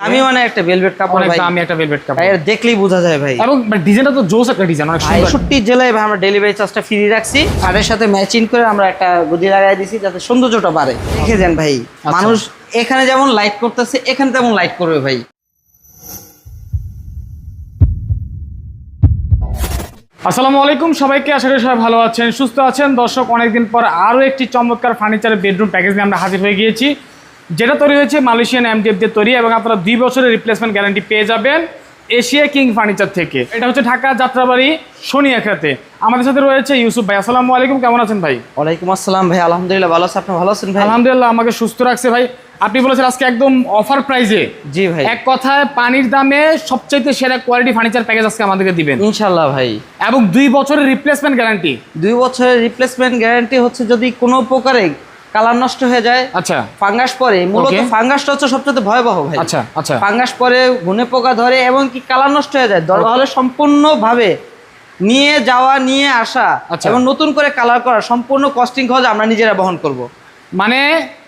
আমি মানে একটা ভেলভেট কাপড় অনেক ভাই। দামি একটা ভেলভেট কাপড়। এটা দেখলেই বোঝা যায় ভাই। এবং ডিজাইনটা তো জোস একটা ডিজাইন অনেক সুন্দর। পঁয়ষট্টি জেলায় ভাই আমরা ডেলিভারি চার্জটা ফ্রি রাখছি। শাড়ির সাথে ম্যাচিং করে আমরা একটা গদি লাগাই দিছি যাতে সৌন্দর্যটা বাড়ে। দেখে যান ভাই আচ্ছা। মানুষ এখানে যেমন লাইট করতেছে এখানে তেমন লাইট করবে ভাই। আসসালামু আলাইকুম সবাইকে আশা করি সবাই ভালো আছেন সুস্থ আছেন। দর্শক অনেকদিন পর আরও একটি চমৎকার ফার্নিচারের বেডরুম প্যাকেজ নিয়ে আমরা হাজির হয়ে গিয়েছি। যেটা তৈরি হয়েছে মালয়েশিয়ান এমডিএফ দিয়ে তৈরি এবং আপনারা দুই বছরের রিপ্লেসমেন্ট গ্যারান্টি পেয়ে যাবেন এশিয়া কিং ফার্নিচার থেকে। এটা হচ্ছে ঢাকা যাত্রাবাড়ি শনিয়াখাতে। আমাদের সাথে রয়েছে ইউসুফ ভাই। আসসালামু আলাইকুম কেমন আছেন ভাই? ওয়ালাইকুম আসসালাম ভাই আলহামদুলিল্লাহ ভালো আছে। আপনি ভালো আছেন ভাই? আলহামদুলিল্লাহ আমাকে সুস্থ রাখছে ভাই। আপনি বলেছেন আজকে একদম অফার প্রাইজে জি ভাই। এক কথায় পানির দামে সবচাইতে সেরা কোয়ালিটি ফার্নিচার প্যাকেজ আজকে আমাদেরকে দিবেন। ইনশাল্লাহ ভাই। এবং দুই বছরের রিপ্লেসমেন্ট গ্যারান্টি দুই বছরের রিপ্লেসমেন্ট গ্যারান্টি হচ্ছে যদি কোনো প্রকারে কালার নষ্ট হয়ে যায় আচ্ছা। ফাঙ্গাস পরে। মূলত ফাঙ্গাসটা হচ্ছে সবচেয়ে ভয়াবহ ভাই। আচ্ছা আচ্ছা। ফাঙ্গাস পরে ঘুনে পোকা ধরে এবং কি কালার নষ্ট হয়ে যায় দরকার হলে সম্পূর্ণভাবে নিয়ে যাওয়া নিয়ে আসা আচ্ছা। এবং নতুন করে কালার করা সম্পূর্ণ কস্টিং খরচ আমরা নিজেরা বহন করব। মানে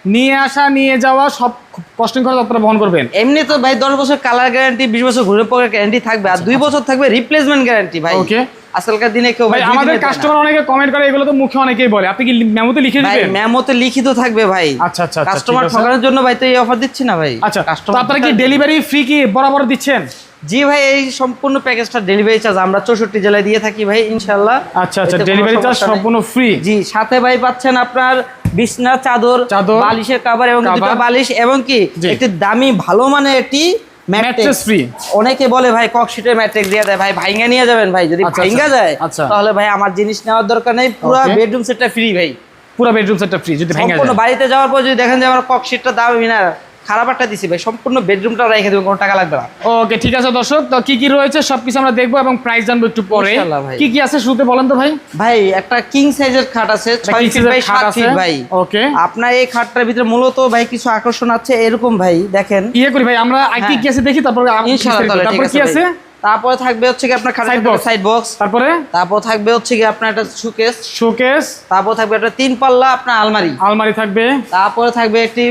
নিয়ে আসা নিয়ে যাওয়া সব কস্টিং খরচ আপনারা বহন করবেন? এমনি তো ভাই দশ বছর কালার গ্যারান্টি বিশ বছর ঘুরে পোকা গ্যারান্টি থাকবে। আর দুই বছর থাকবে রিপ্লেসমেন্ট গ্যারান্টি ভাই। আচ্ছা, Okay. আজকালকার দিনে কেউ ভাই আমাদের। কাস্টমার অনেকে কমেন্ট করে এগুলো তো মুখে অনেকেই বলে। আপনি কি মেমোতে লিখে দিবেন? মেমোতে লিখিত থাকবে ভাই। আচ্ছা, আচ্ছা, আচ্ছা, কাস্টমার ঠকানোর জন্য ভাই তো এই অফার দিচ্ছি না ভাই। আচ্ছা কাস্টমার আপনারা কি ডেলিভারি ফ্রি কি বরাবর দিচ্ছেন? জি ভাই এই সম্পূর্ণ প্যাকেজটা ডেলিভারি চার্জ আমরা চৌষট্টি জেলায় দিয়ে থাকি ভাই ইনশাল্লাহ আচ্ছা আচ্ছা ডেলিভারি চার্জ সম্পূর্ণ ফ্রি জি সাথে ভাই পাচ্ছেন আপনার বিছনা চাদর চাদর, বালিশের কাভার এবং দুটো বালিশ এবং কি একটি দামি ভালো মানের একটি Mattress ম্যাট্রেস ফ্রি অনেকে বলে ভাই ককশিটের ম্যাট্রেস দিয়ে দেয়। ভাই ভাইঙ্গা নিয়ে যাবেন ভাই যদি আচ্ছা, ভাইঙ্গা আচ্ছা, যায় আচ্ছা। তাহলে ভাই আমার জিনিস নেওয়ার দরকার নেই। পুরো. বেডরুম সেটটা ফ্রি ভাই। পুরো বেডরুম সেটটা ফ্রি যদি ভাইঙ্গা যায়। বাড়িতে যাওয়ার পর যদি দেখেন যে আমার ককশিটটা দাম না খারাপ একটা দিছি ভাই সম্পূর্ণ বেডরুমটা রেখে দেবেন কোনো টাকা লাগবে না। ওকে ঠিক আছে দর্শক তো কি কি রয়েছে সবকিছু আমরা দেখব এবং প্রাইস জানব একটু পরে। কি কি আছে শুরুতে বলেন তো ভাই? ভাই একটা কিং সাইজের খাট আছে ছয় ফিট বাই খাট ফিট ভাই। Okay. আপনার এই খাটটার ভিতরে মূলত ভাই কিছু আকর্ষণ আছে এরকম ভাই দেখেন। ইয়ে করি ভাই আমরা কি হ্যাঁ। কি আছে দেখি তারপরে ইনশাআল্লাহ তারপরে কি আছে? তারপরে থাকবে হচ্ছে কি আপনার খাটের সাইড বক্স তারপরে? তারপর থাকবে হচ্ছে কি আপনার একটা সুকেস শোকেস তারপর থাকবে একটা তিন পাল্লা আপনার আলমারি। আলমারি থাকবে। তারপরে থাকবে একটি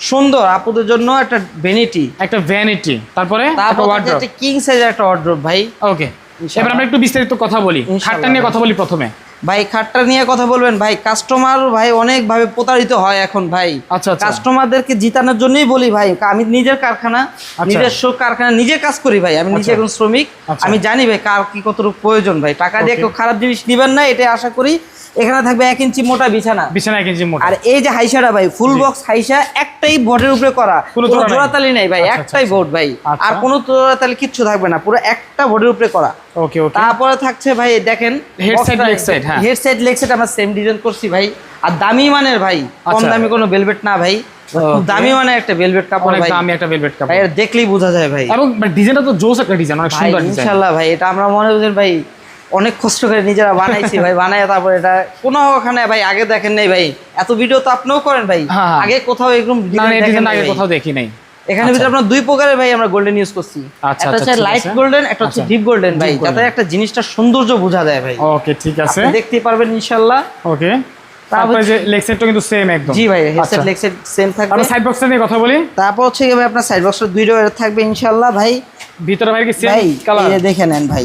সুন্দর আপুদের জন্য একটা ভেনিটি একটা ভ্যানিটি তারপরে তারপর একটা কিং সাইজের একটা অর্ড্রপ ভাই। ওকে এবার আমরা একটু বিস্তারিত কথা বলি। খাটটা নিয়ে কথা বলি প্রথমে। ভাই খাটটা নিয়ে কথা বলবেন ভাই। কাস্টমার ভাই অনেক ভাবে প্রতারিত হয় এখন ভাই। আচ্ছা, আচ্ছা। কাস্টমারদেরকে জিতানোর জন্যই বলি ভাই। আমি নিজের কারখানা আচ্ছা। নিজস্ব কারখানা নিজে কাজ করি ভাই। আমি নিজে আচ্ছা। একজন শ্রমিক। আচ্ছা। আমি জানি ভাই কার কি কতটুকু প্রয়োজন ভাই। টাকা দিয়ে. কেউ খারাপ জিনিস নিবেন না এটাই আশা করি। এখানে থাকবে এক ইঞ্চি মোটা বিছানা। বিছানা এক ইঞ্চি মোটা। আর এই যে হাইসাটা ভাই ফুল। বক্স হাইসা একটাই বোর্ডের উপরে করা। কোনো? জোড়াতালি নাই। ভাই আচ্ছা, একটাই আচ্ছা, বোর্ড ভাই। আচ্ছা। আর কোনো জোড়াতালি কিচ্ছু থাকবে না পুরো একটা বোর্ডের উপরে করা। ওকে ওকে। তারপরে থাকছে ভাই দেখেন side, leg side, হ্যাঁ। হেড সাইড লেগ সাইড আমরা সেম ডিজাইন করছি ভাই। আর দামি মানের ভাই কম আচ্ছা। দামি কোনো বেলভেট না ভাই। দামি মানের একটা বেলভেট কাপড় ভাই। দামি একটা ভেলভেট কাপড়। দেখলেই বোঝা যায় ভাই। এবং ডিজাইনটা তো জোস একটা ডিজাইন অনেক সুন্দর ডিজাইন ইনশাল্লাহ ভাই এটা আমরা মনে করছেন ভাই অনেক কষ্ট করে নিজেরা বানাইছি ভাই বানায় তারপরে এটা কোনো ওখানে ভাই আগে দেখেন নাই ভাই। এত ভিডিও তো আপনিও করেন ভাই। হ্যাঁ, হ্যাঁ। আগে কোথাও এরকম আগে কোথাও দেখি নাই। এখানে ভিতরে আপনার দুই প্রকারের ভাই আমরা গোল্ডেন ইউজ করছি। আচ্ছা, একটা আচ্ছা, হচ্ছে লাইট গোল্ডেন একটা হচ্ছে আচ্ছা। ডিপ গোল্ডেন ভাই যাতে একটা জিনিসটা সৌন্দর্য বোঝা যায় ভাই। ওকে ঠিক আছে। দেখতে পারবেন ইনশাল্লাহ ওকে তারপরে যে কিন্তু সেম একদম। জি ভাই আচ্ছা। হেডসেট লেগ সেম থাকবে। তারপর সাইড বক্সটা নিয়ে কথা বলি। তারপর হচ্ছে কি ভাই আপনার সাইড বক্সের দুই ডোর থাকবে ইনশাআল্লাহ ভাই। ভিতরে ভাই কি সেম কালার এই দেখে নেন ভাই।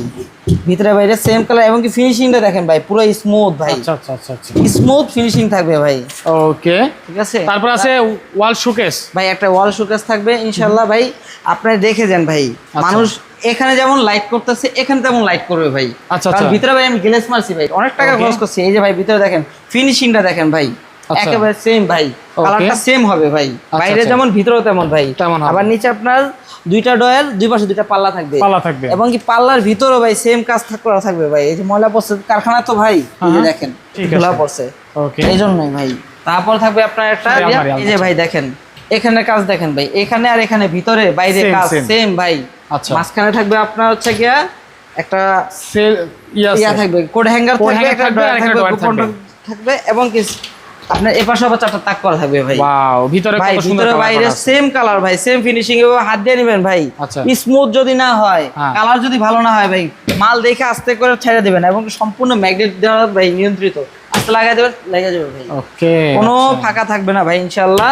ভিতরে বাইরে সেম কালার এবং কি ফিনিশিংটা দেখেন ভাই পুরো স্মুথ ভাই। আচ্ছা আচ্ছা আচ্ছা আচ্ছা। স্মুথ ফিনিশিং থাকবে ভাই। ওকে ঠিক আছে? তারপর আছে ওয়াল শোকেস ভাই একটা ওয়াল শোকেস থাকবে ইনশাআল্লাহ ভাই। আপনি দেখে যান ভাই। আচ্ছা। মানুষ এখানে যেমন লাইট করতেছে এখানে তেমন লাইট করবে ভাই। আচ্ছা, আচ্ছা। ভিতরে ভাই আমি গ্লেস মারছি ভাই। অনেক টাকা খরচ করছি। এই যে ভাই ভিতরে দেখেন ফিনিশিংটা দেখেন ভাই। আচ্ছা। একেবারে সেম ভাই। কালারটা সেম হবে ভাই। বাইরে আচ্ছা। যেমন ভিতরেও তেমন ভাই। তেমন আবার নিচে আপনার দুইটা ডয়ের দুই পাশে দুইটা পাল্লা থাকবে। পাল্লা থাকবে। এবং কি পাল্লার ভিতরেও ভাই সেম কাজ করা থাকবে ভাই। এই যে ময়লা পড়ছে কারখানা তো ভাই। এই যে হ্যাঁ। দেখেন ধুলা পড়ছে। এই জন্যই ভাই। তারপর থাকবে আপনার একটা ইয়া, এই যে ভাই দেখেন। এখানে কাজ দেখেন ভাই। এখানে আর এখানে ভিতরে বাইরে কাজ সেম ভাই। আচ্ছা। মাঝখানে থাকবে আপনার হচ্ছে গিয়া একটা সেল ইয়া ইয়া থাকবে কোড হ্যাঙ্গার থাকবে একটা থাকবে, থাকবে এবং কি আপনার এপাশে আবার চারটা তাক করা থাকবে ভাই ওয়াও ভিতরে কত সুন্দর ভিতরে বাইরে সেম কালার ভাই সেম ফিনিশিং এভাবে হাত দিয়ে নেবেন ভাই আচ্ছা। স্মুথ যদি না হয় হ্যাঁ। কালার যদি ভালো না হয় ভাই মাল দেখে আস্তে করে ছেড়ে দেবেন এবং সম্পূর্ণ ম্যাগনেট দেওয়া ভাই নিয়ন্ত্রিত আস্তে লাগাই দেবেন লেগে যাবে ভাই ওকে কোনো আচ্ছা। ফাঁকা থাকবে না ভাই ইনশাল্লাহ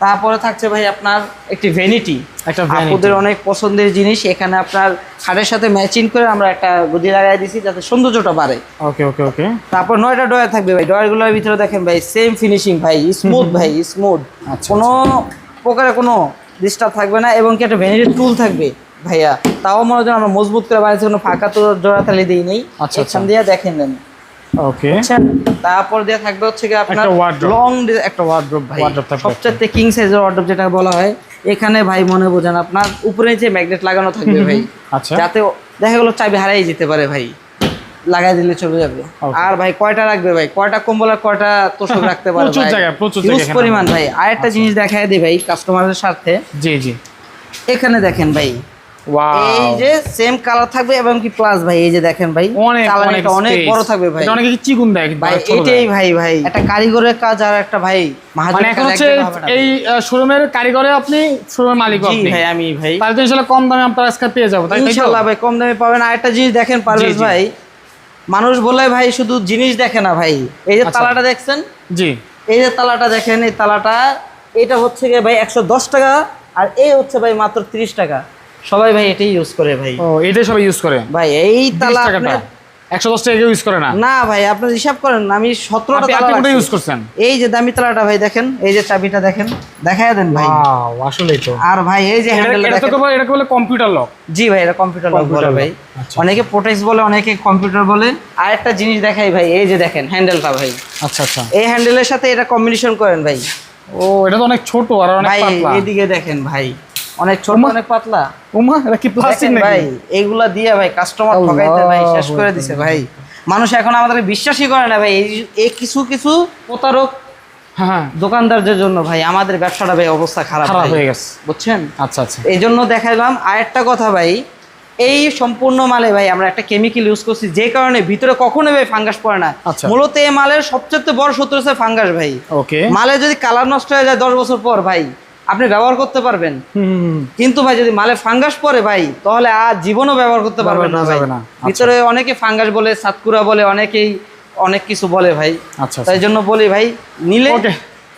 তারপরে থাকছে ভাই আপনার একটি ভ্যানিটি একটা। আপুদের অনেক পছন্দের জিনিস এখানে আপনার খাটের সাথে ম্যাচিং করে আমরা একটা গদি লাগাই দিছি যাতে সৌন্দর্যটা বাড়ে। ওকে ওকে ওকে তারপর নয়টা ডয়ার থাকবে ভাই ডয়ারগুলোর ভিতরে দেখেন ভাই সেম ফিনিশিং ভাই স্মুথ ভাই স্মুথ আচ্ছা, কোনো প্রকারে কোনো ডিস্টার্ব থাকবে না এবং কি একটা ভ্যানিটির টুল থাকবে ভাইয়া। তাও মনে হয় আমরা মজবুত করে বানিয়েছি কোনো ফাঁকা তো জোড়া তালি দিই নেই। আচ্ছা, এখান দিয়ে দেখেন নেন। ওকে। বুঝছেন? তারপর দিয়ে থাকবে হচ্ছে কি আপনার লং একটা ওয়ার্ড্রোব ভাই। সবচেয়ে কিং সাইজের ওয়ার্ড্রোব যেটা বলা হয় এখানে ভাই মনে বোঝেন আপনার উপরে যে ম্যাগনেট লাগানো থাকবে ভাই। আচ্ছা। যাতে দেখা গেলো চাবি হারাই যেতে পারে ভাই। লাগাই দিলে চলে যাবে। আর ভাই কয়টা রাখবে ভাই? কয়টা কম্বল আর কয়টা তোষক রাখতে পারে প্রচুর ভাই? জায়গা, প্রচুর জায়গা পরিমাণ ভাই। আরেকটা জিনিস দেখায় দিই ভাই কাস্টমারের সাথে জি জি। এখানে দেখেন ভাই এই যে সেম কালার থাকবে এবং কি প্লাস ভাই এই যে দেখেন ভাই অনেক অনেক বড় থাকবে ভাই। অনেকে চিকুন দেয়? ভাই এটাই ভাই ভাই। একটা কারিগরের কাজ আর একটা ভাই মানে এখন হচ্ছে এই শোরুমের কারিগরে আপনি শোরুমের মালিক আপনি। ভাই আমি ভাই। তাহলে কম দামে আপনার আজকে পেয়ে যাব তাই ভাই কম দামে পাবেন। আর একটা জিনিস দেখেন পারভেজ ভাই মানুষ বলে ভাই শুধু জিনিস দেখে না ভাই। এই যে আচ্ছা। তালাটা দেখছেন? জি। এই যে তালাটা দেখেন এই তালাটা এটা হচ্ছে গিয়ে ভাই একশো দশ টাকা আর এই হচ্ছে ভাই মাত্র তিরিশ টাকা। সবাই ভাই এটাই ইউজ করে ভাই। ও এটাই সবাই ইউজ করে? ভাই এই তালা আপনার একশো দশ টাকা কেউ ইউজ করে না? না ভাই আপনার হিসাব করেন আমি সতেরোটা আপনি তালা আপনি ইউজ করছেন? এই যে দামি তালাটা ভাই দেখেন এই যে চাবিটা দেখেন দেখায় দেন ভাই। ওয়াও আসলেই তো। আর ভাই এই যে হ্যান্ডেল এটা তো বলে এটাকে বলে কম্পিউটার লক জি ভাই এটা কম্পিউটার লক বলে ভাই। আচ্ছা। অনেকে প্রোটেক্স বলে অনেকে কম্পিউটার বলে। আর একটা জিনিস দেখাই ভাই এই যে দেখেন হ্যান্ডেলটা ভাই। আচ্ছা আচ্ছা। এই হ্যান্ডেলের সাথে এটা কম্বিনেশন করেন ভাই। ও এটা তো অনেক ছোট আর অনেক পাতলা। ভাই এদিকে দেখেন ভাই। অনেক ছোট অনেক পাতলা। ওমা এটা কি প্লাস্টিক নাকি? ভাই এইগুলা দিয়ে ভাই কাস্টমার ঠকাইতে ভাই শেষ করে দিছে ভাই। মানুষ এখন আমাদের বিশ্বাসই করে না ভাই এই- এই কিছু কিছু প্রতারক হ্যাঁ। দোকানদারদের জন্য ভাই আমাদের ব্যবসাটা ভাই অবস্থা খারাপ খারাপ হয়ে গেছে। বুঝছেন? আচ্ছা আচ্ছা। এই জন্য দেখাইলাম আরেকটা কথা ভাই এই সম্পূর্ণ মালে ভাই আমরা একটা কেমিক্যাল ইউজ করছি যে কারণে ভিতরে কখনো ভাই ফাঙ্গাস পড়ে না। আচ্ছা। মূলত এই মালের সবচেয়ে বড় শত্রু হচ্ছে ফাঙ্গাস ভাই। ওকে মালে যদি কালার নষ্ট হয়ে যায় দশ বছর পর ভাই আপনি ব্যবহার করতে পারবেন। কিন্তু ভাই যদি মালে ফাঙ্গাস পরে ভাই তাহলে আর জীবনও ব্যবহার করতে পারবেন না ভাই। আচ্ছা। ভিতরে অনেকে ফাঙ্গাস বলে সাতকুরা বলে অনেকেই অনেক কিছু বলে ভাই। আচ্ছা তাই জন্য বলি ভাই নিলে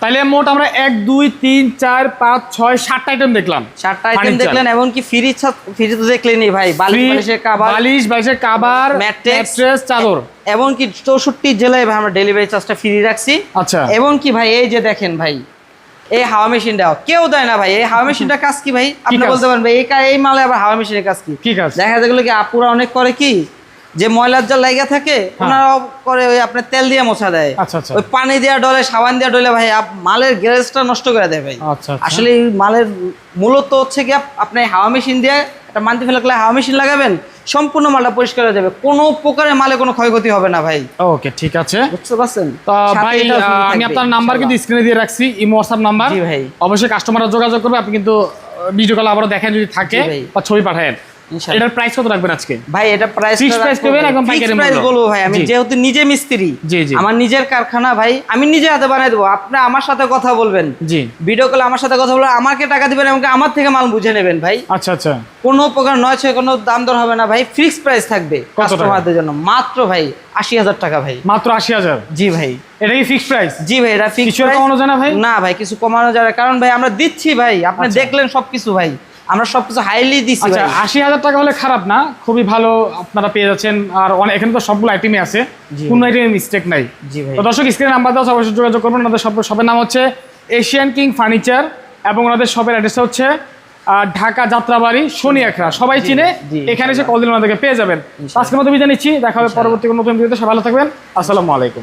তাহলে মোট আমরা এক দুই তিন চার পাঁচ ছয় সাতটা আইটেম দেখলাম। চারটা আইটেম। দেখলেন এমনকি ফ্রি ফ্রি তো দেখলেনি ভাই। বালিশ বালিশের কাবার বালিশ বালিশের কাবার ম্যাট্রেস চাদর। এমনকি চৌষট্টি জেলায় ভাই আমরা ডেলিভারি চার্জটা ফ্রি রাখছি। আচ্ছা। এবং কি ভাই এই যে দেখেন ভাই এই হাওয়া মেশিনটা কেউ দেয় না ভাই। এই হাওয়া মেশিনটা কাজ কি ভাই? আপনি বলতে পারেন ভাই এই এই মালে আবার হাওয়া মেশিনের কাজ কি? কি কাজ? দেখা যেগুলো কি আপুরা অনেক করে কি যে ময়লার জল লাইগা থাকে ওনারাও করে ওই আপনার তেল দিয়ে মোছা দেয়। হ্যাঁ। আচ্ছা, আচ্ছা। ওই পানি দেওয়া ডলে সাবান দেওয়া ডলে ভাই মালের গ্যারেজটা নষ্ট করে দেয় ভাই। আচ্ছা। আসলে মালের মূলত হচ্ছে কি আপনি হাওয়া মেশিন দিয়ে একটা মান্তি ফেলে হাওয়া মেশিন লাগাবেন সম্পূর্ণ মালটা পরিষ্কার হয়ে যাবে কোনো প্রকারের মালে কোনো ক্ষয়ক্ষতি হবে না ভাই ওকে ঠিক আছে বুঝতে পারছেন তো ভাই আমি আপনার নাম্বার কিন্তু। স্ক্রিনে দিয়ে রাখছি ইমো হোয়াটসঅ্যাপ নাম্বার জি ভাই। অবশ্যই কাস্টমাররা যোগাযোগ করবে আপনি কিন্তু ভিডিও কল আবারও দেখেন যদি থাকে বা ছবি পাঠায়েন। এটার প্রাইস কত রাখবেন আজকে? ভাই এটা প্রাইস Fixed price একদম পাইকারি প্রাইস বলব ভাই আমি যেহেতু নিজে মিস্ত্রি জি, জি। আমার নিজের কারখানা ভাই আমি নিজে হাতে বানাই দেবো। আপনি আমার সাথে কথা বলবেন। জি। ভিডিও কলে আমার সাথে কথা বলবেন আমাকে টাকা দিবেন এবং আমার থেকে মাল বুঝে নেবেন ভাই। আচ্ছা আচ্ছা। কোনো প্রকার নয় ছয় কোনো দাম দর হবে না ভাই। ফিক্স প্রাইস থাকবে কাস্টমারদের জন্য। মাত্র ভাই আশি হাজার টাকা ভাই। মাত্র আশি হাজার? জি ভাই। এটা কি ফিক্সড প্রাইস জি ভাই এটা ফিক্স কমানো যায় না ভাই? না ভাই কিছু কমানো না। কারণ ভাই আমরা দিচ্ছি ভাই। আপনি আচ্ছা। দেখলেন সবকিছু ভাই। আমরা সবকিছু হাইলি দিচ্ছি আচ্ছা আশি হাজার টাকা হলে খারাপ না খুবই ভালো আপনারা পেয়ে যাচ্ছেন। আর অনেক এখানে তো সবগুলো আইটেমই আছে কোনো আইটেমে মিস্টেক নাই। তো দর্শক স্ক্রিনে নাম্বার দেওয়া অবশ্যই যোগাযোগ করবেন। ওনাদের সব সবের নাম হচ্ছে এশিয়ান কিং ফার্নিচার এবং ওনাদের সবের অ্যাড্রেস হচ্ছে ঢাকা যাত্রাবাড়ি শনি একরা সবাই চিনে এখানে এসে কল দিলে ওনাদেরকে পেয়ে যাবেন। আজকের মতো বিদায় নিচ্ছি। দেখা হবে পরবর্তী কোনো নতুন ভিডিওতে সবাই ভালো থাকবেন। আসসালামু আলাইকুম।